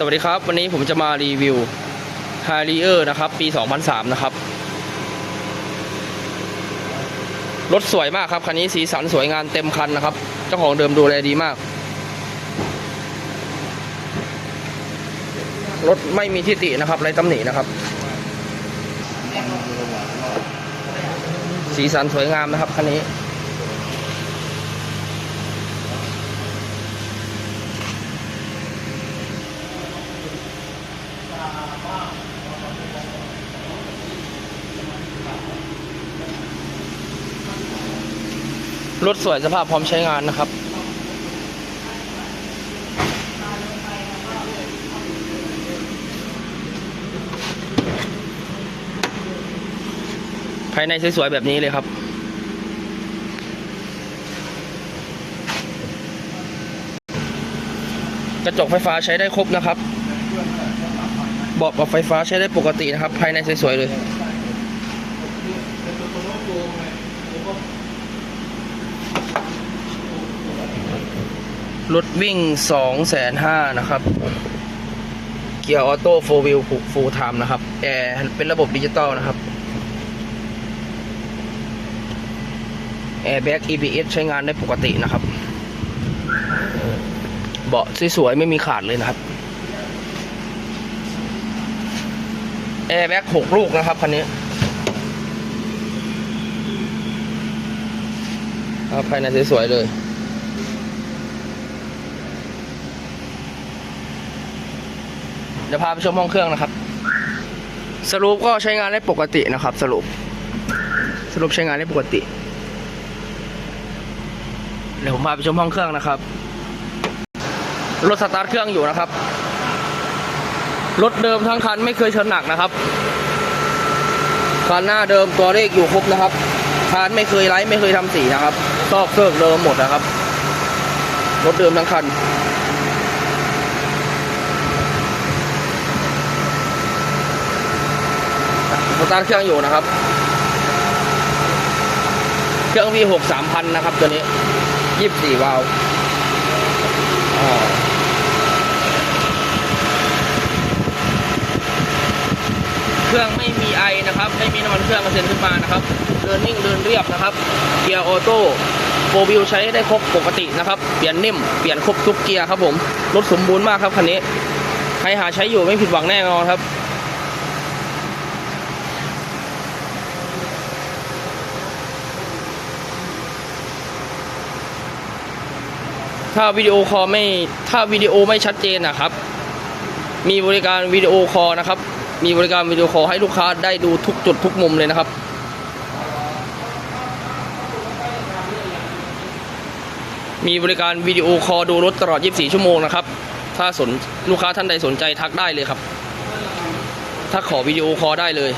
สวัสดีครับ วันนี้ผมจะมารีวิว Harrier นะครับ ปี 2003 นะครับ รถสวยมากครับ คันนี้สีสันสวยงามเต็มคันนะครับ เจ้าของเดิมดูแลดีมาก รถไม่มีทิฏฐินะครับไรตำหนินะครับ สีสันสวยงามนะครับคันนี้ รถสวยสภาพพร้อมใช้งานนะครับ ภายในสวยๆแบบนี้เลยครับกระจกไฟฟ้าใช้ได้ครบนะครับ เบาะปรับไฟฟ้าใช้ได้ปกตินะครับ ภายในสวยๆเลย รถวิ่งสองแสนห้านะครับ เกียร์ออโต้โฟวิลผูกฟูลไทม์นะครับ แอร์เป็นระบบดิจิตอลนะครับ แอร์แบ็ก EBS ใช้งานได้ปกตินะครับ เบาะสวยๆ ไม่มีขาดเลยนะครับ แอร์แบ็กหกลูกนะครับคันนี้เอาภายในสวยๆเลยเดี๋ยวพาไปชมห้องเครื่องนะครับ สรุปก็ใช้งานได้ปกตินะครับ สรุป สรุปใช้งานได้ปกติ เดี๋ยวผมพาไปชมห้องเครื่องนะครับ รถสตาร์ทเครื่องอยู่นะครับ รถเดิมทั้งคันไม่เคยชนหนักนะครับคันหน้าเดิมตัวเลขอยู่ครบนะครับคานไม่เคยไล่ไม่เคยทำสีนะครับซอกเซิร์กเดิมหมดนะครับ รถเดิมทั้งคัน สตาร์ทเครื่องอยู่นะครับ เครื่อง V6 3000 นะครับ ตัวนี้ 24 วาล์วอ่า เครื่องไม่มีไอนะครับ ไม่มีน้ำมันเครื่องกระเซ็นขึ้นมานะครับ เดินนิ่งเดินเรียบนะครับ เกียร์ออโต้โฟวิวใช้ได้ครบปกตินะครับ เปลี่ยนนิ่ม เปลี่ยนครบทุกเกียร์ครับผม รถสมบูรณ์มากครับคันนี้ ใครหาใช้อยู่ไม่ผิดหวังแน่นอนครับถ้าวิดีโอคอลไม่ถ้าวิดีโอไม่ชัดเจนนะครับ มีบริการวิดีโอคอลนะครับ มีบริการวิดีโอคอลให้ลูกค้าได้ดูทุกจุดทุกมุมเลยนะครับ มีบริการวิดีโอคอลดูรถตลอด 24 ชั่วโมงนะครับ ถ้าสนลูกค้าท่านใดสนใจทักได้เลยครับ ถ้าขอวิดีโอคอลได้เลย